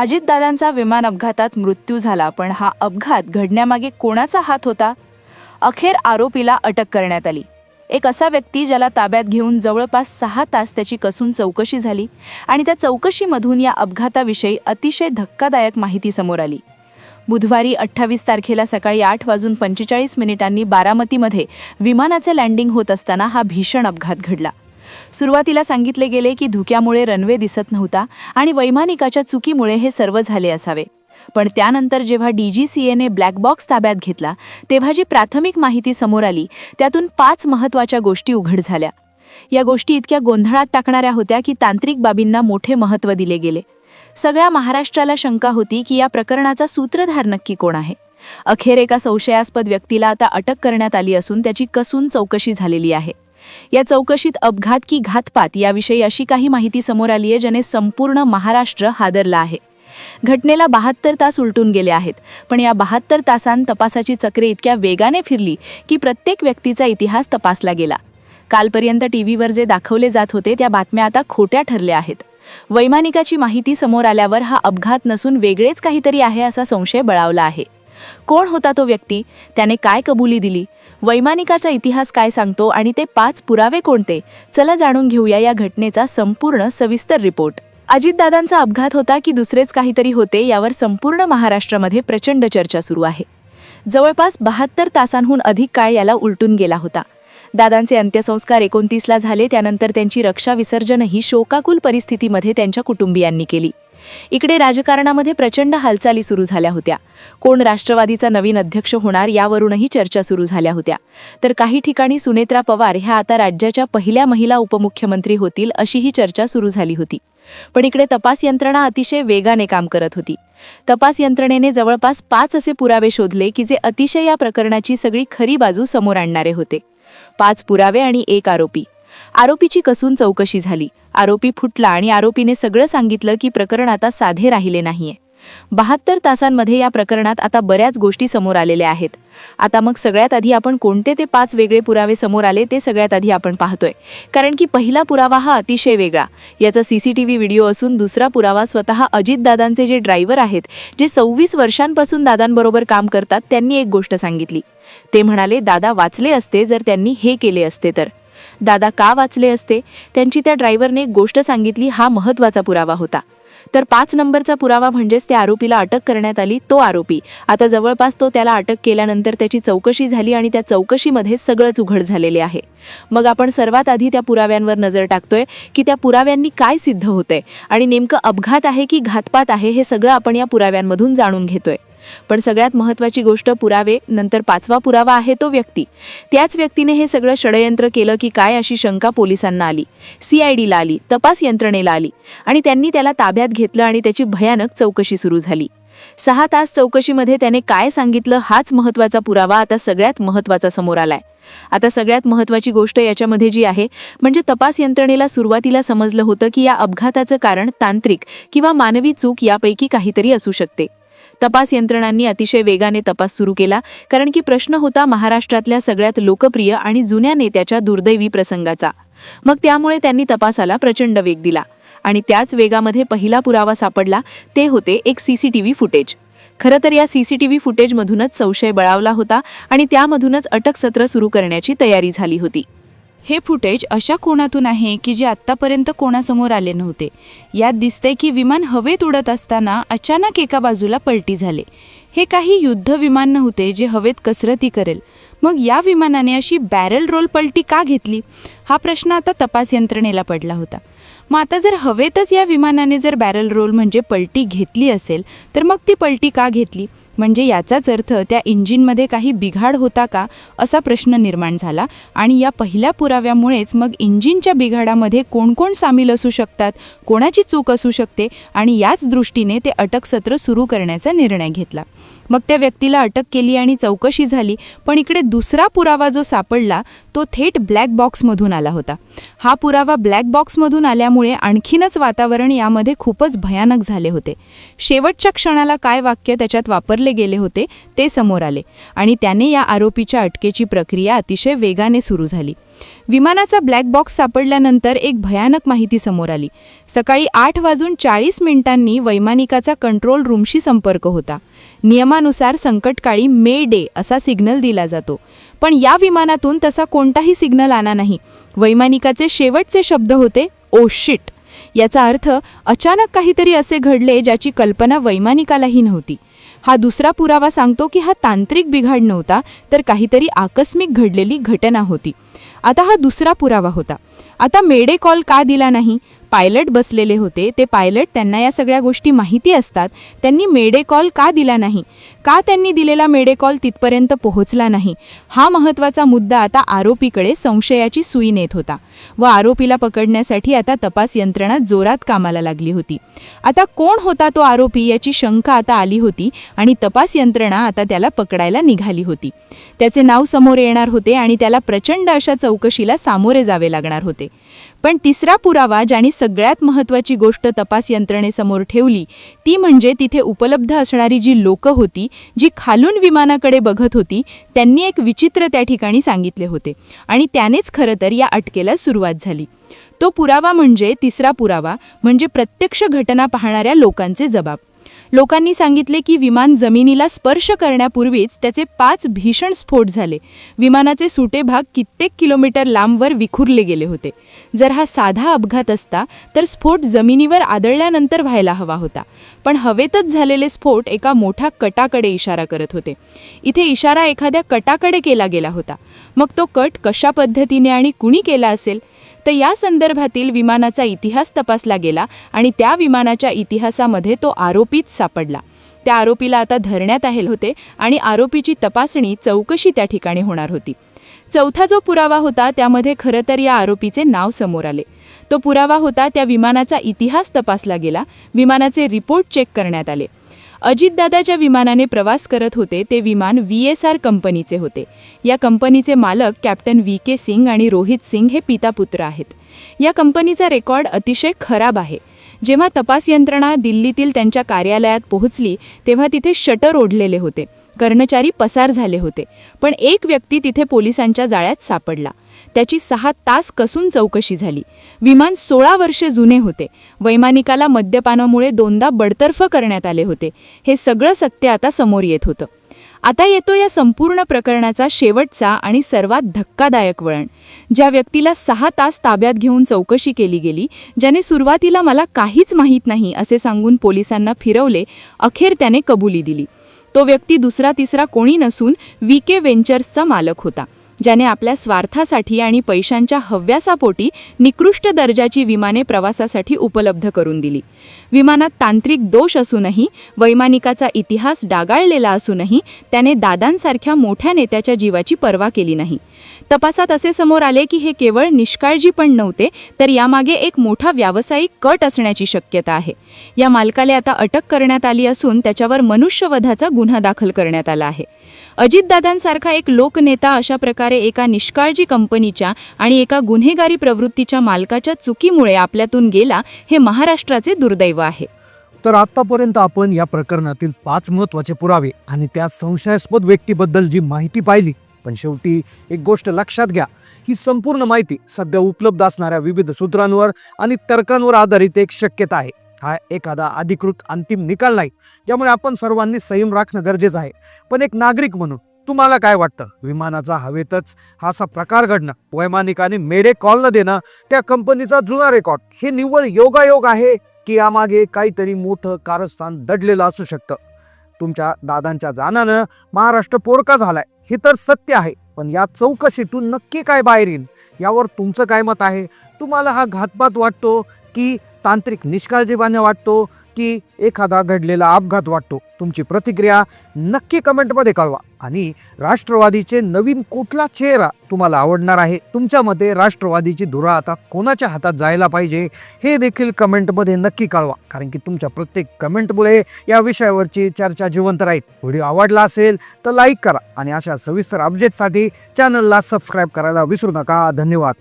अजितदादांचा विमान अपघातात मृत्यू झाला पण हा अपघात घडण्यामागे कोणाचा हात होता? अखेर आरोपीला अटक करण्यात आली. एक असा व्यक्ती ज्याला ताब्यात घेऊन जवळपास सहा तास त्याची कसून चौकशी झाली आणि त्या चौकशीमधून या अपघाताविषयी अतिशय धक्कादायक माहिती समोर आली. बुधवारी अठ्ठावीस तारखेला सकाळी आठ वाजून पंचेचाळीस मिनिटांनी बारामतीमध्ये विमानाचे लँडिंग होत असताना हा भीषण अपघात घडला. सुरुवातीला सांगितले गेले की धुक्यामुळे रनवे दिसत नव्हता आणि वैमानिकाच्या चुकीमुळे हे सर्व झाले असावे. पण त्यानंतर जेव्हा डी जी सी एने ब्लॅक बॉक्स ताब्यात घेतला तेव्हा जी प्राथमिक माहिती समोर आली त्यातून पाच महत्त्वाच्या गोष्टी उघड झाल्या. या गोष्टी इतक्या गोंधळात टाकणाऱ्या होत्या की तांत्रिक बाबींना मोठे महत्त्व दिले गेले. सगळ्या महाराष्ट्राला शंका होती की या प्रकरणाचा सूत्रधार नक्की कोण आहे? अखेर एका संशयास्पद व्यक्तीला आता अटक करण्यात आली असून त्याची कसून चौकशी झालेली आहे. या चौकशीत अपघात की घातपात याविषयी अशी काही माहिती समोर आली आहे ज्याने संपूर्ण महाराष्ट्र हादरला आहे. घटनेला बहात्तर तास उलटून गेले आहेत पण या बहात्तर तासांत तपासाची चक्रे इतक्या वेगाने फिरली की प्रत्येक व्यक्तीचा इतिहास तपासला गेला. कालपर्यंत टी व्हीवर जे दाखवले जात होते त्या बातम्या आता खोट्या ठरल्या आहेत. वैमानिकाची माहिती समोर आल्यावर हा अपघात नसून वेगळेच काहीतरी आहे असा संशय बळावला आहे. कोण होता तो व्यक्ती? त्याने काय कबुली दिली? वैमानिकाचा इतिहास काय सांगतो आणि ते पाच पुरावे कोणते? चला जाणून घेऊया या घटनेचा संपूर्ण सविस्तर रिपोर्ट. अजितदादांचा अपघात होता की दुसरेच काहीतरी होते यावर संपूर्ण महाराष्ट्रामध्ये प्रचंड चर्चा सुरू आहे. जवळपास बहात्तर तासांहून अधिक काळ याला उलटून गेला होता. दादांचे अंत्यसंस्कार एकोणतीसला झाले त्यानंतर त्यांची रक्षा विसर्जनही शोकाकुल परिस्थितीमध्ये त्यांच्या कुटुंबियांनी केली. इकडे राजकारणामध्ये प्रचंड हालचाली सुरू झाल्या होत्या. कोण राष्ट्रवादीचा नवीन अध्यक्ष होणार यावरूनही चर्चा सुरू झाल्या होत्या. तर काही ठिकाणी सुनेत्रा पवार ह्या आता राज्याच्या पहिल्या महिला उपमुख्यमंत्री होतील अशीही चर्चा सुरू झाली होती. पण इकडे तपास यंत्रणा अतिशय वेगाने काम करत होती. तपास यंत्रणेने जवळपास पाच असे पुरावे शोधले की जे अतिशय या प्रकरणाची सगळी खरी बाजू समोर आणणारे होते. पाच पुरावे आणि एक आरोपी. आरोपीची कसून चौकशी झाली. आरोपी फुटला आणि आरोपीने सगळं सांगितलं की प्रकरण आता साधे राहिले नाहीये. बहात्तर तासांमध्ये या प्रकरणात आता बऱ्याच गोष्टी समोर आलेल्या आहेत. आता मग सगळ्यात आधी आपण कोणते ते पाच वेगळे पुरावे समोर आले ते सगळ्यात आधी आपण पाहतोय. कारण की पहिला पुरावा हा अतिशय वेगळा. याचा सीसीटीव्ही व्हिडिओ असून दुसरा पुरावा स्वतः अजितदादांचे जे ड्रायव्हर आहेत जे सव्वीस वर्षांपासून दादांबरोबर काम करतात त्यांनी एक गोष्ट सांगितली. ते म्हणाले दादा वाचले असते जर त्यांनी हे केले असते तर. दादा का वाचले असते? त्यांची त्या ड्रायव्हरने एक गोष्ट सांगितली हा महत्त्वाचा पुरावा होता. तर पाच नंबरचा पुरावा म्हणजेच त्या आरोपीला अटक करण्यात आली तो आरोपी. आता जवळपास तो त्याला अटक केल्यानंतर त्याची चौकशी झाली आणि त्या चौकशीमध्ये सगळंच उघड झालेले आहे. मग आपण सर्वात आधी त्या पुराव्यांवर नजर टाकतोय की त्या पुराव्यांनी काय सिद्ध होतंय आणि नेमकं अपघात आहे की घातपात आहे हे सगळं आपण या पुराव्यांमधून जाणून घेतोय. पण सगळ्यात महत्त्वाची गोष्ट पुरावे नंतर पाचवा पुरावा आहे तो व्यक्ती. त्याच व्यक्तीने हे सगळं षडयंत्र केलं की काय अशी शंका पोलिसांना आली. सी आय डीला आली तपास यंत्रणेला आली आणि त्यांनी त्याला ताब्यात घेतलं आणि त्याची भयानक चौकशी सुरू झाली. सहा तास चौकशीमध्ये त्याने काय सांगितलं हाच महत्त्वाचा पुरावा आता सगळ्यात महत्त्वाचा समोर आलाय. आता सगळ्यात महत्त्वाची गोष्ट याच्यामध्ये जी आहे म्हणजे तपास यंत्रणेला सुरुवातीला समजलं होतं की या अपघाताचं कारण तांत्रिक किंवा मानवी चूक यापैकी काहीतरी असू शकते. तपास यंत्रणांनी अतिशय वेगाने तपास सुरू केला कारण की प्रश्न होता महाराष्ट्रातल्या सगळ्यात लोकप्रिय आणि जुन्या नेत्याच्या दुर्दैवी प्रसंगाचा. मग त्यामुळे त्यांनी तपासाला प्रचंड वेग दिला आणि त्याच वेगामध्ये पहिला पुरावा सापडला ते होते एक सीसीटीव्ही फुटेज. खरं तर या सीसीटीव्ही फुटेजमधूनच संशय बळावला होता आणि त्यामधूनच अटक सत्र सुरू करण्याची तयारी झाली होती. हे फुटेज अशा कोणातून आहे की जे आत्तापर्यंत कोणासमोर आले नव्हते? यात दिसतंय की विमान हवेत उडत असताना अचानक एका बाजूला पलटी झाले. हे काही युद्ध विमान नव्हते जे हवेत कसरती करेल. मग या विमानाने अशी बॅरल रोल पलटी का घेतली? हा प्रश्न आता तपास यंत्रणेला पडला होता. मग आता जर हवेतच या विमानाने जर बॅरल रोल म्हणजे पलटी घेतली असेल तर मग ती पलटी का घेतली? म्हणजे याचाच अर्थ त्या इंजिनमध्ये काही बिघाड होता का असा प्रश्न निर्माण झाला. आणि या पहिल्या पुराव्यामुळेच मग इंजिनच्या बिघाडामध्ये कोण कोण सामील असू शकतात कोणाची चूक असू शकते आणि याच दृष्टीने ते अटक सत्र सुरू करण्याचा निर्णय घेतला. मग त्या व्यक्तीला अटक केली आणि चौकशी झाली पण इकडे दुसरा पुरावा जो सापडला तो थेट ब्लॅक बॉक्समधून आला होता. हा पुरावा ब्लॅक बॉक्समधून आल्यामुळे आणखीनच वातावरण यामध्ये खूपच भयानक झाले होते. शेवटच्या क्षणाला काय वाक्य त्याच्यात वापरले विखुरले गेले होते ते समोर आले आणि त्याने या आरोपीच्या अटकेची प्रक्रिया अतिशय वेगाने सुरू झाली. विमानाचा ब्लॅक बॉक्स सापडल्यानंतर एक भयानक माहिती समोर आली. सकाळी आठ वाजून चाळीस मिनिटांनी वैमानिकाचा कंट्रोल रूमशी संपर्क होता. नियमानुसार संकटकाळी मे डे असा सिग्नल दिला जातो. पण या विमानातून तसा कोणताही सिग्नल आला नाही. वैमानिकाचे शेवटचे शब्द होते ओ शिट. याचा अर्थ अचानक काहीतरी असे घडले ज्याची कल्पना वैमानिकालाही नव्हती. हा दुसरा पुरावा सांगतो की हा तांत्रिक बिघाड नव्हता तर काहीतरी आकस्मिक घडलेली घटना होती. आता हा दुसरा पुरावा होता. आता मेडे कॉल का दिला नाही? पायलट बसलेले होते ते पायलट त्यांना या सगळ्या गोष्टी माहिती असतात. त्यांनी मेडे कॉल का दिला नाही? का त्यांनी दिलेला मेडे कॉल तिथपर्यंत पोहोचला नाही? हा महत्त्वाचा मुद्दा आता आरोपीकडे संशयाची सुई नेत होता व आरोपीला पकडण्यासाठी आता तपास यंत्रणा जोरात कामाला लागली होती. आता कोण होता तो आरोपी याची शंका आता आली होती आणि तपास यंत्रणा आता त्याला पकडायला निघाली होती. त्याचे नाव समोर येणार होते आणि त्याला प्रचंड अशा चौकशीला सामोरे जावे लागणार होते. पण तिसरा पुरावा ज्याने सगळ्यात महत्त्वाची गोष्ट तपास यंत्रणेसमोर ठेवली ती म्हणजे तिथे उपलब्ध असणारी जी लोकं होती जी खालून विमानाकडे बघत होती त्यांनी एक विचित्र त्या ठिकाणी सांगितले होते. आणि त्यानेच खरं तर या अटकेला सुरुवात झाली. तो पुरावा म्हणजे तिसरा पुरावा म्हणजे प्रत्यक्ष घटना पाहणाऱ्या लोकांचे जबाब. लोकांनी सांगितले की विमान जमिनीला स्पर्श करण्यापूर्वीच त्याचे पाच भीषण स्फोट झाले. विमानाचे सुटे भाग कित्येक किलोमीटर लांबवर विखुरले गेले होते. जर हा साधा अपघात असता तर स्फोट जमिनीवर आदळल्यानंतर व्हायला हवा होता. पण हवेतच झालेले स्फोट एका मोठ्या कटाकडे इशारा करत होते. इथे इशारा एखाद्या कटाकडे केला गेला होता. मग तो कट कशा पद्धतीने आणि कुणी केला असेल? तर या संदर्भातील विमानाचा इतिहास तपासला गेला आणि त्या विमानाच्या इतिहासामध्ये तो आरोपीच सापडला. त्या आरोपीला आता धरण्यात आले होते आणि आरोपीची तपासणी चौकशी त्या ठिकाणी होणार होती. चौथा जो पुरावा होता त्यामध्ये खरं तर या आरोपीचे नाव समोर आले. तो पुरावा होता त्या विमानाचा इतिहास तपासला गेला विमानाचे रिपोर्ट चेक करण्यात आले. अजितदादाच्या विमानाने प्रवास करत होते ते विमान व्ही एस आर कंपनीचे होते. या कंपनीचे मालक कॅप्टन व्ही के सिंग आणि रोहित सिंग हे पितापुत्र आहेत. या कंपनीचा रेकॉर्ड अतिशय खराब आहे. जेव्हा तपास यंत्रणा दिल्लीतील त्यांच्या कार्यालयात पोहोचली तेव्हा तिथे शटर ओढलेले होते. कर्मचारी पसार झाले होते. पण एक व्यक्ती तिथे पोलिसांच्या जाळ्यात सापडला. त्याची सहा तास कसून चौकशी झाली. विमान सोळा वर्षे जुने होते. वैमानिकाला मद्यपानामुळे दोनदा बडतर्फ करण्यात आले होते. हे सगळं सत्य आता समोर येत होतं. आता येतो या संपूर्ण प्रकरणाचा शेवटचा आणि सर्वात धक्कादायक वळण. ज्या व्यक्तीला सहा तास ताब्यात घेऊन चौकशी केली गेली ज्याने सुरुवातीला मला काहीच माहीत नाही असे सांगून पोलिसांना फिरवले अखेर त्याने कबुली दिली. तो व्यक्ती दुसरा तिसरा कोणी नसून व्ही के व्हेंचर्सचा मालक होता. ज्याने आपल्या स्वार्थासाठी आणि पैशांच्या हव्यासापोटी निकृष्ट दर्जाची विमाने प्रवासासाठी उपलब्ध करून दिली. विमानात तांत्रिक दोष असूनही वैमानिकाचा इतिहास डागाळलेला असूनही त्याने दादांसारख्या मोठ्या नेत्याच्या जीवाची पर्वा केली नाही. तपासात असे समोर आले की हे केवळ निष्काळजी पण नव्हते तर यामागे एक मोठा व्यावसायिक कट असण्याची शक्यता आहे. या मालकाला आता अटक करण्यात आली असून त्याच्यावर मनुष्यवधाचा गुन्हा दाखल करण्यात आला आहे. अजितदादांसारखा एक लोकनेता अशा प्रकारे एका निष्काळजी कंपनीच्या आणि एका गुन्हेगारी प्रवृत्तीच्या मालकाच्या चुकीमुळे आपल्यातून गेला हे महाराष्ट्राचे दुर्दैव आहे. तर आतापर्यंत आपण या प्रकरणातील पाच महत्त्वाचे पुरावे आणि त्या संशयास्पद व्यक्तीबद्दल जी माहिती पाहिली पण शेवटी एक गोष्ट लक्षात घ्या ही संपूर्ण माहिती सध्या उपलब्ध असणाऱ्या विविध सूत्रांवर आणि तर्कांवर आधारित एक शक्यता आहे. हा एखादा अधिकृत अंतिम निकाल नाही त्यामुळे आपण सर्वांनी संयम राखणं गरजेचं आहे. पण एक नागरिक म्हणून तुम्हाला काय वाटतं? विमानाचा हवेतच हा असा प्रकार घडणं वैमानिकाने मेडे कॉल न देणं त्या कंपनीचा जुना रेकॉर्ड हे निव्वळ योगायोग आहे की यामागे काहीतरी मोठं कारस्थान दडलेलं असू शकतं? तुमच्या दादांच्या जाण्यानं महाराष्ट्र पोरका झालाय. हे तर सत्य आहे. पण या चौकशीतून नक्की काय बाहेर येईल? यावर तुमचं काय मत आहे? तुम्हाला हा घातपात वाटतो की तांत्रिक निष्काळजीपाने वाटतो? की एखादा घडलेला अपघात वाटतो. तुमची प्रतिक्रिया नक्की कमेंटमध्ये कळवा. आणि राष्ट्रवादीचे नवीन कुठला चेहरा तुम्हाला आवडणार आहे? तुमच्या मते राष्ट्रवादीची धुरा आता कोणाच्या हातात जायला पाहिजे? हे देखील कमेंटमध्ये नक्की कळवा. कारण की तुमच्या प्रत्येक कमेंटमुळे या विषयावरची चर्चा जिवंत राहील. व्हिडिओ आवडला असेल तर लाईक करा. आणि अशा सविस्तर अपडेटसाठी चॅनलला सबस्क्राईब करायला विसरू नका. धन्यवाद.